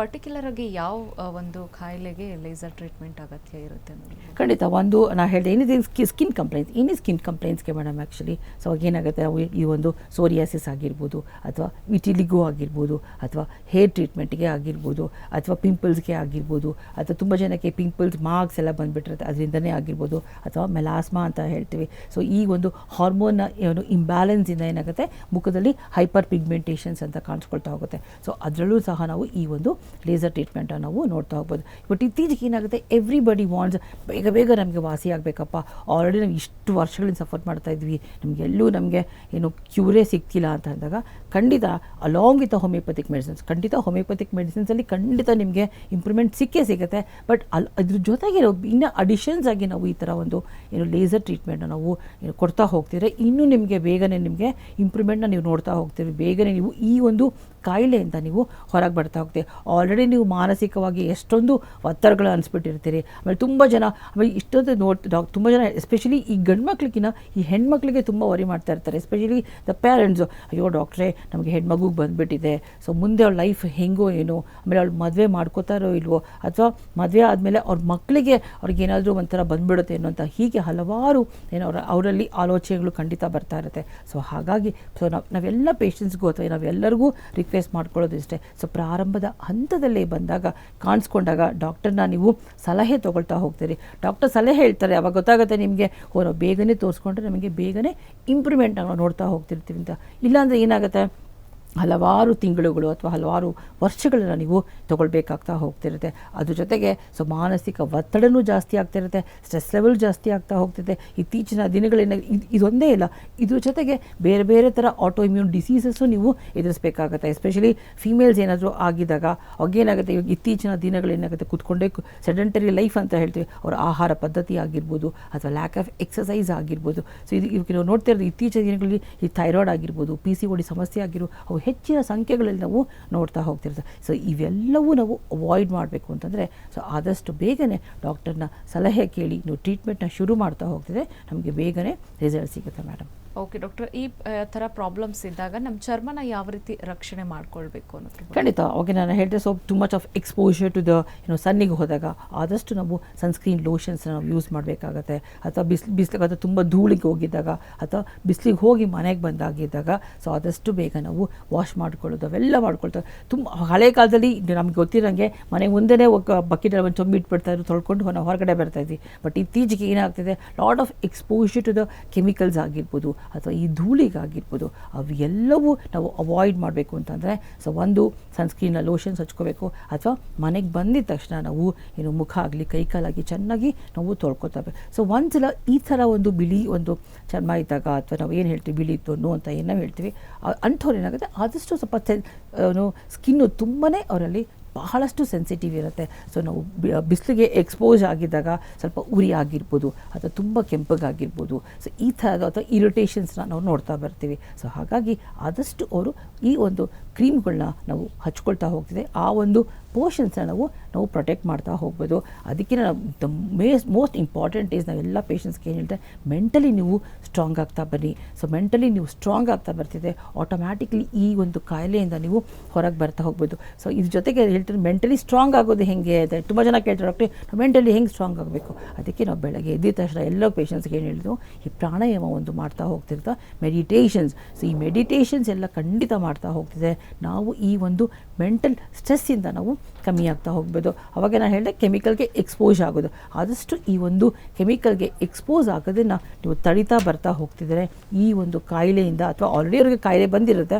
Particular ಆಗಿ ಯಾವ ಒಂದು ಖಾಯಿಲೆಗೆ ಲೇಸರ್ ಟ್ರೀಟ್ಮೆಂಟ್ ಅಗತ್ಯ ಇರುತ್ತೆ ಖಂಡಿತ, ಒಂದು, ನಾ ಹೇಳಿದೆ ಏನಿದೆ ಸ್ಕಿನ್ ಕಂಪ್ಲೇಂಟ್ಸ್ ಏನೇ ಸ್ಕಿನ್ ಕಂಪ್ಲೇಂಟ್ಸ್ಗೆ ಮೇಡಮ್ ಆ್ಯಕ್ಚುಲಿ ಸೊ ಏನಾಗುತ್ತೆ ಈ ಒಂದು ಸೋರಿಯಾಸಿಸ್ ಆಗಿರ್ಬೋದು, ಅಥವಾ ವಿಟಿಲಿಗೂ ಆಗಿರ್ಬೋದು, ಅಥವಾ ಹೇರ್ ಟ್ರೀಟ್ಮೆಂಟ್ಗೆ ಆಗಿರ್ಬೋದು, ಅಥವಾ ಪಿಂಪಲ್ಸ್ಗೆ ಆಗಿರ್ಬೋದು, ಅಥವಾ ತುಂಬ ಜನಕ್ಕೆ ಪಿಂಪಲ್ಸ್ ಮಾರ್ಕ್ಸ್ ಎಲ್ಲ ಬಂದುಬಿಟ್ಟಿರುತ್ತೆ, ಅದರಿಂದನೇ ಆಗಿರ್ಬೋದು, ಅಥವಾ ಮೆಲಾಸ್ಮಾ ಅಂತ ಹೇಳ್ತೀವಿ. ಸೊ ಈ ಒಂದು ಹಾರ್ಮೋನ್ನ ಏನು ಇಂಬ್ಯಾಲೆನ್ಸಿಂದ ಏನಾಗುತ್ತೆ, ಮುಖದಲ್ಲಿ ಹೈಪರ್ ಪಿಗ್ಮೆಂಟೇಷನ್ಸ್ ಅಂತ ಕಾಣಿಸ್ಕೊಳ್ತಾ ಹೋಗುತ್ತೆ. ಸೊ ಅದರಲ್ಲೂ ಸಹ ನಾವು ಈ ಒಂದು ಲೇಸರ್ ಟ್ರೀಟ್ಮೆಂಟನ್ನು ನಾವು ನೋಡ್ತಾ ಹೋಗ್ಬೋದು. ಬಟ್ ಇತ್ತೀಚೆಗೆ ಏನಾಗುತ್ತೆ? ಎವ್ರಿಬಡಿ ವಾಂಟ್ಸ್ ಬೇಗ ಬೇಗ ನಮಗೆ ವಾಸಿ ಆಗಬೇಕಪ್ಪ. ಆಲ್ರೆಡಿ ನಾವು ಇಷ್ಟು ವರ್ಷಗಳಿಂದ ಸಫರ್ ಮಾಡ್ತಾ ಇದ್ವಿ. ನಮಗೆಲ್ಲೂ ನಮಗೆ ಏನು ಕ್ಯೂರೇ ಸಿಗ್ತಿಲ್ಲ ಅಂತ ಅಂದಾಗ ಖಂಡಿತ ಅಲಾಂಗ್ ವಿತ್ ಹೋಮಿಯೋಪತಿಕ್ ಮೆಡಿಸಿನ್ಸ್ ಖಂಡಿತ ಹೋಮಿಯೋಪತಿಕ್ ಮೆಡಿಸಿನ್ಸಲ್ಲಿ ಖಂಡಿತ ನಿಮಗೆ ಇಂಪ್ರೂವ್ಮೆಂಟ್ ಸಿಕ್ಕೇ ಸಿಗುತ್ತೆ. ಬಟ್ ಅಲ್ಲಿ ಅದ್ರ ಜೊತೆಗೆ ಇನ್ನು ಅಡಿಷನ್ಸ್ ಆಗಿ ನಾವು ಈ ಥರ ಒಂದು ಏನು ಲೇಸರ್ ಟ್ರೀಟ್ಮೆಂಟ್ನ ನಾವು ಏನು ಕೊಡ್ತಾ ಹೋಗ್ತಿದ್ರೆ ಇನ್ನೂ ನಿಮಗೆ ಬೇಗನೆ ನಿಮಗೆ ಇಂಪ್ರೂವ್ಮೆಂಟ್ನ ನೀವು ನೋಡ್ತಾ ಹೋಗ್ತೀರಿ. ಬೇಗನೆ ನೀವು ಈ ಒಂದು ಕಾಯಿಲೆಯಿಂದ ನೀವು ಹೊರಗೆ ಬರ್ತಾ ಹೋಗ್ತೀವಿ ಆಲ್ರೆಡಿ ನೀವು ಮಾನಸಿಕವಾಗಿ ಎಷ್ಟೊಂದು ಒತ್ತಡಗಳು ಅನಿಸ್ಬಿಟ್ಟಿರ್ತೀರಿ. ಆಮೇಲೆ ತುಂಬ ಜನ, ಆಮೇಲೆ ಇಷ್ಟೊಂದು ನೋಡ್ ತುಂಬ ಜನ ಎಸ್ಪೆಷಲಿ ಈ ಗಂಡು ಈ ಹೆಣ್ಮಕ್ಳಿಗೆ ತುಂಬ ವರಿ ಮಾಡ್ತಾ ಇರ್ತಾರೆ. ಎಸ್ಪೆಷಲಿ ದ ಪೇರೆಂಟ್ಸು ಅಯ್ಯೋ ಡಾಕ್ಟ್ರೇ ನಮಗೆ ಹೆಣ್ಮಗುಗೆ ಬಂದುಬಿಟ್ಟಿದೆ. ಸೊ ಮುಂದೆ ಅವ್ಳ ಲೈಫ್ ಹೆಂಗೋ ಏನೋ, ಆಮೇಲೆ ಅವ್ಳು ಮದುವೆ ಮಾಡ್ಕೋತಾರೋ ಇಲ್ವೋ, ಅಥವಾ ಮದುವೆ ಆದಮೇಲೆ ಅವ್ರ ಮಕ್ಕಳಿಗೆ ಅವ್ರಿಗೇನಾದರೂ ಒಂಥರ ಬಂದ್ಬಿಡುತ್ತೆ ಅನ್ನೋಂಥ ಹೀಗೆ ಹಲವಾರು ಏನೋ ಅವರ, ಅವರಲ್ಲಿ ಆಲೋಚನೆಗಳು ಖಂಡಿತ ಬರ್ತಾ ಇರುತ್ತೆ. ಸೊ ಹಾಗಾಗಿ ಸೊ ನಾವು, ನಾವೆಲ್ಲ ಪೇಷಂಟ್ಸ್ಗೂ ಅಥವಾ ನಾವೆಲ್ಲರಿಗೂ ರಿಕ್ವೆಸ್ಟ್ ಮಾಡ್ಕೊಳ್ಳೋದು ಇಷ್ಟೇ ಸೊ ಪ್ರಾರಂಭದ ಹಂತದಲ್ಲೇ ಬಂದಾಗ, ಕಾಣಿಸ್ಕೊಂಡಾಗ ಡಾಕ್ಟರ್ನ ನೀವು ಸಲಹೆ ತೊಗೊಳ್ತಾ ಹೋಗ್ತೀರಿ. ಡಾಕ್ಟರ್ ಸಲಹೆ ಹೇಳ್ತಾರೆ, ಅವಾಗ ಗೊತ್ತಾಗುತ್ತೆ ನಿಮಗೆ, ಓ, ನಾವು ಬೇಗನೆ ತೋರಿಸ್ಕೊಂಡ್ರೆ ನಮಗೆ ಬೇಗನೆ ಇಂಪ್ರೂವ್ಮೆಂಟ್ ನಾವು ನೋಡ್ತಾ ಹೋಗ್ತಿರ್ತೀವಿ ಅಂತ. ಇಲ್ಲಾಂದರೆ ಏನಾಗುತ್ತೆ? ಹಲವಾರು ತಿಂಗಳುಗಳು ಅಥವಾ ಹಲವಾರು ವರ್ಷಗಳನ್ನು ನೀವು ತಗೊಳ್ಬೇಕಾಗ್ತಾ ಹೋಗ್ತಿರುತ್ತೆ. ಅದ್ರ ಜೊತೆಗೆ ಸೊ ಮಾನಸಿಕ ಒತ್ತಡನೂ ಜಾಸ್ತಿ ಆಗ್ತಿರುತ್ತೆ, ಸ್ಟ್ರೆಸ್ ಲೆವೆಲ್ ಜಾಸ್ತಿ ಆಗ್ತಾ ಹೋಗ್ತಿದೆ. ಇತ್ತೀಚಿನ ದಿನಗಳೇನ ಇದು ಇದೊಂದೇ ಇಲ್ಲ ಇದ್ರ ಜೊತೆಗೆ ಬೇರೆ ಬೇರೆ ಥರ ಆಟೋ ಇಮ್ಯೂನ್ ಡಿಸೀಸಸ್ಸು ನೀವು ಎದುರಿಸಬೇಕಾಗತ್ತೆ. ಎಸ್ಪೆಷಲಿ ಫೀಮೇಲ್ಸ್ ಏನಾದರೂ ಆಗಿದ್ದಾಗ ಅವಾಗೇನಾಗುತ್ತೆ ಇವಾಗ ಇತ್ತೀಚಿನ ದಿನಗಳೇನಾಗುತ್ತೆ ಕೂತ್ಕೊಂಡೇ ಸೆಡೆಂಟರಿ ಲೈಫ್ ಅಂತ ಹೇಳ್ತೀವಿ. ಅವರ ಆಹಾರ ಪದ್ಧತಿ ಆಗಿರ್ಬೋದು ಅಥವಾ ಲ್ಯಾಕ್ ಆಫ್ ಎಕ್ಸಸೈಸ್ ಆಗಿರ್ಬೋದು. ಸೊ ಇದು ಇವಾಗ ನೋಡ್ತಾ ಇರೋದು ಇತ್ತೀಚಿನ ದಿನಗಳಲ್ಲಿ ಈ ಥೈರಾಯ್ಡ್ ಆಗಿರ್ಬೋದು ಪಿ ಸಿ ಓಡಿ ಸಮಸ್ಯೆ ಆಗಿರೋ ಹೆಚ್ಚಿನ ಸಂಖ್ಯೆಗಳಲ್ಲಿ ನಾವು ನೋಡ್ತಾ ಹೋಗ್ತಿರ್ತೀವಿ. ಸೊ ಇವೆಲ್ಲವೂ ನಾವು ಅವಾಯ್ಡ್ ಮಾಡಬೇಕು ಅಂತಂದರೆ ಸೊ ಆದಷ್ಟು ಬೇಗನೆ ಡಾಕ್ಟರ್ನ ಸಲಹೆ ಕೇಳಿ, ನೀವು ಟ್ರೀಟ್ಮೆಂಟ್ನ ಶುರು ಮಾಡ್ತಾ ಹೋಗ್ತಿದ್ರೆ ನಮಗೆ ಬೇಗನೆ ರಿಸಲ್ಟ್ ಸಿಗುತ್ತೆ ಮೇಡಮ್ ಓಕೆ ಡಾಕ್ಟರ್ ಈ ಥರ ಪ್ರಾಬ್ಲಮ್ಸ್ ಇದ್ದಾಗ ನಮ್ಮ ಚರ್ಮನ ಯಾವ ರೀತಿ ರಕ್ಷಣೆ ಮಾಡ್ಕೊಳ್ಬೇಕು ಅನ್ನೋದು. ಖಂಡಿತ. ಓಕೆ ನಾನು ಹೇಳಿದೆ so too much of exposure to the ಏನೋ ಸನ್ನಿಗೆ ಹೋದಾಗ ಆದಷ್ಟು ನಾವು ಸನ್ಸ್ಕ್ರೀನ್ ಲೋಷನ್ಸ್ ನಾವು ಯೂಸ್ ಮಾಡಬೇಕಾಗತ್ತೆ. ಅಥವಾ ಬಿಸಿಲು ಬಿಸಿಲಿಗೆ, ಅಥವಾ ತುಂಬ ಧೂಳಿಗೆ ಹೋಗಿದ್ದಾಗ ಅಥವಾ ಬಿಸಿಲಿಗೆ ಹೋಗಿ ಮನೆಗೆ ಬಂದಾಗಿದ್ದಾಗ ಸೊ ಆದಷ್ಟು ಬೇಗ ನಾವು ವಾಶ್ ಮಾಡ್ಕೊಳ್ಳೋದು, ಅವೆಲ್ಲ ಮಾಡ್ಕೊಳ್ತಾ ತುಂಬ, ಹಳೆ ಕಾಲದಲ್ಲಿ ನಮ್ಗೆ ಗೊತ್ತಿರೋಂಗೆ ಮನೆ ಮುಂದೆನೇ ಬಕೆಟಲ್ಲಿ ಒಂದು ಚೊಂಬಿ ಇಟ್ಬಿಡ್ತಾ ಇದ್ರು, ತೊಳ್ಕೊಂಡು ಹೊರಗಡೆ ಬರ್ತಾ ಇದ್ವಿ. ಬಟ್ ಇತ್ತೀಚೆಗೆ ಏನಾಗ್ತಿದೆ? Lot of exposure to the chemicals ಆಗಿರ್ಬೋದು. ಅಥವಾ ಈ ಧೂಳಿಗಾಗಿರ್ಬೋದು, ಅವು ಎಲ್ಲವೂ ನಾವು ಅವಾಯ್ಡ್ ಮಾಡಬೇಕು ಅಂತಂದರೆ, ಸೊ ಒಂದು ಸನ್ಸ್ಕ್ರೀನ್ನ ಲೋಷನ್ ಹಚ್ಕೋಬೇಕು, ಅಥವಾ ಮನೆಗೆ ಬಂದಿದ ತಕ್ಷಣ ನಾವು ಏನು ಮುಖ ಆಗಲಿ ಕೈಕಾಲಾಗಿ ಚೆನ್ನಾಗಿ ನಾವು ತೊಳ್ಕೊತೇವೆ ಸೊ ಒಂದ್ಸಲ ಈ ಥರ ಒಂದು ಬಿಳಿ ಒಂದು ಚರ್ಮ ಇದ್ದಾಗ ಅಥವಾ ನಾವು ಏನು ಹೇಳ್ತೀವಿ, ಬಿಳಿ ತೊನ್ನು ಅಂತ ಏನು ಹೇಳ್ತೀವಿ ಅಂಥವ್ರು ಏನಾಗುತ್ತೆ, ಆದಷ್ಟು ಸ್ವಲ್ಪ ಸ್ಕಿನ್ನು ತುಂಬಾ ಅವರಲ್ಲಿ ಬಹಳಷ್ಟು ಸೆನ್ಸಿಟಿವ್ ಇರುತ್ತೆ. ಸೊ ನಾವು ಬಿಸಿಲಿಗೆ ಎಕ್ಸ್ಪೋಸ್ ಆಗಿದ್ದಾಗ ಸ್ವಲ್ಪ ಉರಿ ಆಗಿರ್ಬೋದು, ಅಥವಾ ತುಂಬ ಕೆಂಪಗಾಗಿರ್ಬೋದು. ಸೊ ಈ ಥರದ ಅಥವಾ ಇರಿಟೇಷನ್ಸ್ನ ನಾವು ನೋಡ್ತಾ ಬರ್ತೀವಿ. ಸೊ ಹಾಗಾಗಿ ಆದಷ್ಟು ಅವರು ಈ ಒಂದು ಕ್ರೀಮ್ಗಳನ್ನ ನಾವು ಹಚ್ಕೊಳ್ತಾ ಹೋಗ್ತಿದೆ. ಆ ಒಂದು ಪೋರ್ಷನ್ಸ್ನ ನಾವು ನಾವು ಪ್ರೊಟೆಕ್ಟ್ ಮಾಡ್ತಾ ಹೋಗ್ಬೋದು. ಅದಕ್ಕೆ ನಾವು the maze most important is ನಾವೆಲ್ಲ ಪೇಷಂಟ್ಸ್ಗೆ ಏನು ಹೇಳ್ತಾರೆ ಮೆಂಟಲಿ ನೀವು ಸ್ಟ್ರಾಂಗ್ ಆಗ್ತಾ ಬನ್ನಿ. ಸೊ ಮೆಂಟಲಿ ನೀವು ಸ್ಟ್ರಾಂಗ್ ಆಗ್ತಾ ಬರ್ತಿದೆ ಆಟೋಮ್ಯಾಟಿಕ್ಲಿ ಈ ಒಂದು ಕಾಯಿಲೆಯಿಂದ ನೀವು ಹೊರಗೆ ಬರ್ತಾ ಹೋಗ್ಬೋದು. ಸೊ ಇದ್ರ ಜೊತೆಗೆ ಹೇಳ್ತಾರೆ ಮೆಂಟಲಿ ಸ್ಟ್ರಾಂಗ್ ಆಗೋದು ಹೆಂಗೆ ಅಂತ ತುಂಬ ಜನ ಕೇಳ್ತಾರೆ, ಡಾಕ್ಟರ್, ನಾವು ಮೆಂಟಲಿ ಹೆಂಗೆ ಸ್ಟ್ರಾಂಗ್ ಆಗಬೇಕು? ಅದಕ್ಕೆ ನಾವು ಬೆಳಗ್ಗೆ ಎದ್ದಿದ ತಕ್ಷಣ ಎಲ್ಲ ಪೇಷಂಟ್ಸ್ಗೆ ಏನು ಹೇಳಿದ್ರು, ಈ ಪ್ರಾಣಾಯಾಮ ಒಂದು ಮಾಡ್ತಾ ಹೋಗ್ತಿರ್ತಾ ಮೆಡಿಟೇಷನ್ಸ್ ಸೊ ಈ ಮೆಡಿಟೇಷನ್ಸ್ ಎಲ್ಲ ಖಂಡಿತ ಮಾಡ್ತಾ ಹೋಗ್ತಿದೆ ನಾವು ಈ ಒಂದು ಮೆಂಟಲ್ ಸ್ಟ್ರೆಸ್ಸಿಂದ ನಾವು ಕಮ್ಮಿ ಆಗ್ತಾ ಹೋಗ್ಬೋದು. ಅವಾಗ ನಾನು ಹೇಳಿದೆ ಕೆಮಿಕಲ್ಗೆ ಎಕ್ಸ್ಪೋಸ್ ಆಗೋದು. ಆದಷ್ಟು ಈ ಒಂದು ಕೆಮಿಕಲ್ಗೆ ಎಕ್ಸ್ಪೋಸ್ ಆಗೋದನ್ನು ನೀವು ತಡಿತಾ ಬರ್ತಾ ಹೋಗ್ತಿದ್ರೆ ಈ ಒಂದು ಕಾಯಿಲೆಯಿಂದ ಅಥವಾ ಆಲ್ರೆಡಿ ಅವ್ರಿಗೆ ಕಾಯಿಲೆ ಬಂದಿರುತ್ತೆ,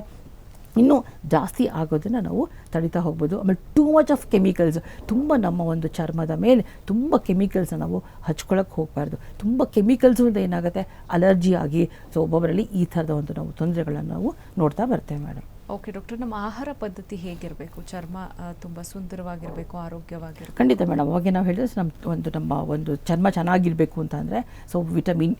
ಇನ್ನೂ ಜಾಸ್ತಿ ಆಗೋದನ್ನು ನಾವು ತಡಿತಾ ಹೋಗ್ಬೋದು. ಆಮೇಲೆ ಟೂ ಮಚ್ ಆಫ್ ಕೆಮಿಕಲ್ಸ್ ತುಂಬ ನಮ್ಮ ಒಂದು ಚರ್ಮದ ಮೇಲೆ ತುಂಬ ಕೆಮಿಕಲ್ಸ್ನ ನಾವು ಹಚ್ಕೊಳಕ್ಕೆ ಹೋಗಬಾರ್ದು. ತುಂಬ ಕೆಮಿಕಲ್ಸು ಅಂತ ಏನಾಗುತ್ತೆ? ಅಲರ್ಜಿ ಆಗಿ, ಸೊ ಒಬ್ಬೊಬ್ಬರಲ್ಲಿ ಈ ಥರದ ಒಂದು ನಾವು ತೊಂದರೆಗಳನ್ನು ನಾವು ನೋಡ್ತಾ ಬರ್ತೇವೆ ಮೇಡಮ್ ಓಕೆ ಡಾಕ್ಟರ್ ನಮ್ಮ ಆಹಾರ ಪದ್ಧತಿ ಹೇಗಿರಬೇಕು? ಚರ್ಮ ತುಂಬ ಸುಂದರವಾಗಿರಬೇಕು, ಆರೋಗ್ಯವಾಗಿರಬೇಕು. ಖಂಡಿತ ಮೇಡಮ್ ಅವಾಗ ನಾವು ಹೇಳಿದ್ರೆ ನಮ್ಮ ಒಂದು ನಮ್ಮ ಒಂದು ಚರ್ಮ ಚೆನ್ನಾಗಿರಬೇಕು ಅಂತ ಅಂದರೆ ಸೊ ವಿಟಮಿನ್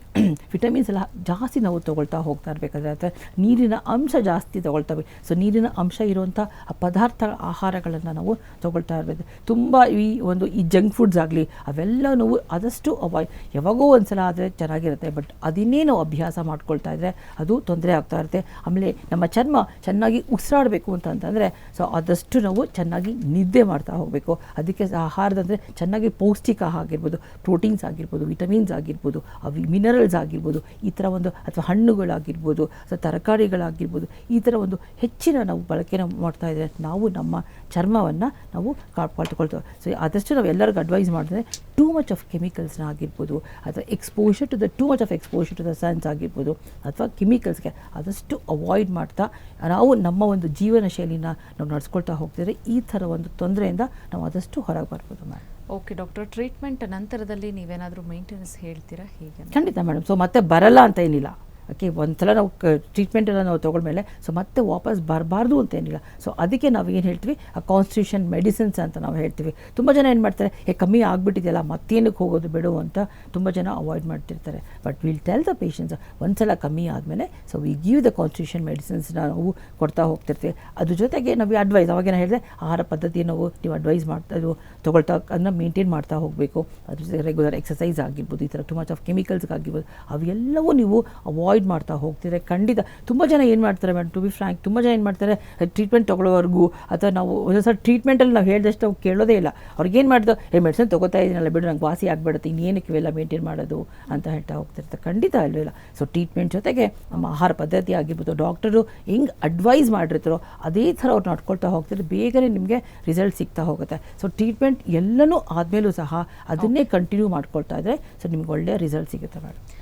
ವಿಟಮಿನ್ಸ್ ಎಲ್ಲ ಜಾಸ್ತಿ ನಾವು ತೊಗೊಳ್ತಾ ಹೋಗ್ತಾ ಇರಬೇಕಾದ್ರೆ ಅಥವಾ ನೀರಿನ ಅಂಶ ಜಾಸ್ತಿ ತೊಗೊಳ್ತವೆ ಸೊ ನೀರಿನ ಅಂಶ ಇರುವಂಥ ಪದಾರ್ಥ ಆಹಾರಗಳನ್ನು ನಾವು ತೊಗೊಳ್ತಾ ಇರಬೇಕು. ತುಂಬ ಈ ಒಂದು ಈ ಜಂಕ್ ಫುಡ್ಸ್ ಆಗಲಿ, ಅವೆಲ್ಲ ನಾವು ಆದಷ್ಟು ಅವಾಯ್ ಯಾವಾಗೋ ಒಂದು ಸಲ ಆದರೆ ಚೆನ್ನಾಗಿರುತ್ತೆ ಬಟ್ ಅದನ್ನೇ ನಾವು ಅಭ್ಯಾಸ ಮಾಡ್ಕೊಳ್ತಾ ಇದ್ದರೆ ಅದು ತೊಂದರೆ ಆಗ್ತಾ ಇರುತ್ತೆ. ಆಮೇಲೆ ನಮ್ಮ ಚರ್ಮ ಚೆನ್ನಾಗಿ ಉಸಿರಾಡಬೇಕು ಅಂತಂತಂದರೆ ಸೊ ಆದಷ್ಟು ನಾವು ಚೆನ್ನಾಗಿ ನಿದ್ದೆ ಮಾಡ್ತಾ ಹೋಗಬೇಕು. ಅದಕ್ಕೆ ಆಹಾರದಂದರೆ ಚೆನ್ನಾಗಿ ಪೌಷ್ಟಿಕ ಆಗಿರ್ಬೋದು, ಪ್ರೋಟೀನ್ಸ್ ಆಗಿರ್ಬೋದು, ವಿಟಮಿನ್ಸ್ ಆಗಿರ್ಬೋದು, ಅವು ಮಿನರಲ್ಸ್ ಆಗಿರ್ಬೋದು, ಈ ಥರ ಒಂದು ಅಥವಾ ಹಣ್ಣುಗಳಾಗಿರ್ಬೋದು, ಅಥವಾ ತರಕಾರಿಗಳಾಗಿರ್ಬೋದು, ಈ ಥರ ಒಂದು ಹೆಚ್ಚಿನ ನಾವು ಬಳಕೆನ ಮಾಡ್ತಾ ಇದ್ದರೆ ನಾವು ನಮ್ಮ ಚರ್ಮವನ್ನು ನಾವು ಕಾಪಾಡ್ಕೊಳ್ತೇವೆ ಸೊ ಆದಷ್ಟು ನಾವು ಎಲ್ಲರಿಗೂ ಅಡ್ವೈಸ್ ಮಾಡಿದ್ರೆ ಟೂ ಮಚ್ ಆಫ್ ಕೆಮಿಕಲ್ಸ್ನ ಆಗಿರ್ಬೋದು, ಅಥವಾ exposure to the too much of exposure to the suns ಆಗಿರ್ಬೋದು, ಅಥವಾ ಕೆಮಿಕಲ್ಸ್ಗೆ ಆದಷ್ಟು ಅವಾಯ್ಡ್ ಮಾಡ್ತಾ, ನಾವು ನಮ್ಮ ಒಂದು ಜೀವನ ಶೈಲಿನ ನಾವು ನಡೆಸ್ಕೊಳ್ತಾ ಹೋಗ್ತಿದ್ರೆ ಈ ಥರ ಒಂದು ತೊಂದರೆಯಿಂದ ನಾವು ಆದಷ್ಟು ಹೊರಗೆ ಬರ್ಬೋದು ಮ್ಯಾಮ್. ಓಕೆ ಡಾಕ್ಟರ್ ಟ್ರೀಟ್ಮೆಂಟ್ ನಂತರದಲ್ಲಿ ನೀವೇನಾದರೂ ಮೇಂಟೆನೆನ್ಸ್ ಹೇಳ್ತೀರಾ? ಹೀಗೆ ಖಂಡಿತ ಮೇಡಮ್. ಸೊ ಮತ್ತೆ ಬರಲ್ಲ ಅಂತ ಏನಿಲ್ಲ. ಓಕೆ ಒಂದ್ಸಲ ನಾವು ಟ್ರೀಟ್ಮೆಂಟ್ ಎಲ್ಲ ನಾವು ತೊಗೊಂಡ್ಮೇಲೆ ಸೊ ಮತ್ತೆ ವಾಪಸ್ ಬರಬಾರ್ದು ಅಂತ ಏನಿಲ್ಲ. ಸೊ ಅದಕ್ಕೆ ನಾವು ಏನು ಹೇಳ್ತೀವಿ? ಆ ಕಾನ್ಸ್ಟಿಟ್ಯೂಷನ್ ಮೆಡಿಸಿನ್ಸ್ ಅಂತ ನಾವು ಹೇಳ್ತೀವಿ. ತುಂಬ ಜನ ಏನು ಮಾಡ್ತಾರೆ? ಏ, ಕಮ್ಮಿ ಆಗಿಬಿಟ್ಟಿದೆಯಲ್ಲ ಮತ್ತೇನಕ್ಕೆ ಹೋಗೋದು ಬಿಡು ಅಂತ ತುಂಬ ಜನ ಅವಾಯ್ಡ್ ಮಾಡ್ತಿರ್ತಾರೆ. But will tell the patients ಒಂದ್ಸಲ ಕಮ್ಮಿ ಆದಮೇಲೆ so we give the constitution medicines ನಾವು ಕೊಡ್ತಾ ಹೋಗ್ತಿರ್ತೀವಿ. ಅದ್ರ ಜೊತೆಗೆ ನಾವು ಅಡ್ವೈಸ್ ಅವಾಗೇನು ಹೇಳಿದೆ ಆಹಾರ ಪದ್ಧತಿ ನಾವು, ನೀವು ಅಡ್ವೈಸ್ ಮಾಡ್ತಾ, ಇದು ತೊಗೊಳ್ತಾ, ಅದನ್ನ ಮೇಂಟೈನ್ ಮಾಡ್ತಾ ಹೋಗಬೇಕು. ಅದ್ರ ಜೊತೆ ರೆಗ್ಯುಲರ್ ಎಕ್ಸಸೈಸ್ ಆಗಿರ್ಬೋದು, ಈ ಥರ ಟು ಮಚ್ ಆಫ್ ಕೆಮಿಕಲ್ಸ್ ಆಗಿರ್ಬೋದು ಅವೆಲ್ಲವೂ ನೀವು ಅವಾಯ್ಡ್ ಮಾಡ್ತಾ ಹೋಗ್ತಿದ್ರೆ ಖಂಡಿತ ತುಂಬ ಜನ ಏನು ಮಾಡ್ತಾರೆ ಮೇಡಮ್ ಟು ಬಿ ಫ್ರ್ಯಾಂಕ್ ತುಂಬ ಜನ ಏನು ಮಾಡ್ತಾರೆ ಟ್ರೀಟ್ಮೆಂಟ್ ತೊಗೊಳ್ಳೋವರೆಗೂ ಅಥವಾ ನಾವು ಒಂದೊಂದ್ಸಲ ಟ್ರೀಟ್ಮೆಂಟಲ್ಲಿ ನಾವು ಹೇಳಿದಷ್ಟು ಅವ್ರು ಕೇಳೋದೇ ಇಲ್ಲ. ಅವ್ರಿಗೇನು ಮಾಡ್ದು, ಏ ಮೆಡಿಸಿನ್ ತೊಗೋತಾ ಇದ್ದೀನಲ್ಲ ಬಿಡು, ನಂಗೆ ವಾಸಿ ಆಗಿಬಿಡುತ್ತೆ, ಇನ್ನೇನಕ್ಕೆ ಇವೆಲ್ಲ ಮೇಂಟೈನ್ ಮಾಡೋದು? ಅಂತ ಹೇಳ್ತಾ ಹೋಗ್ತಿರ್ತಾರೆ. ಖಂಡಿತ ಅಲ್ವಿಲ್ಲ ಸೊ ಟ್ರೀಟ್ಮೆಂಟ್ ಜೊತೆಗೆ ನಮ್ಮ ಆಹಾರ ಪದ್ಧತಿ ಆಗಿರ್ಬೋದು ಡಾಕ್ಟರು ಹೆಂಗೆ ಅಡ್ವೈಸ್ ಮಾಡಿರ್ತಾರೋ ಅದೇ ಥರ ಅವ್ರು ನಡ್ಕೊಳ್ತಾ ಹೋಗ್ತಿದ್ರೆ ಬೇಗನೆ ನಿಮಗೆ ರಿಸಲ್ಟ್ ಸಿಗ್ತಾ ಹೋಗುತ್ತೆ. ಸೊ ಟ್ರೀಟ್ಮೆಂಟ್ ಎಲ್ಲನೂ ಆದಮೇಲೂ ಸಹ ಅದನ್ನೇ ಕಂಟಿನ್ಯೂ ಮಾಡ್ಕೊಳ್ತಾ ಇದ್ದರೆ ಸೊ ನಿಮ್ಗೆ ಒಳ್ಳೆಯ ರಿಸಲ್ಟ್ ಸಿಗುತ್ತೆ ಮೇಡಮ್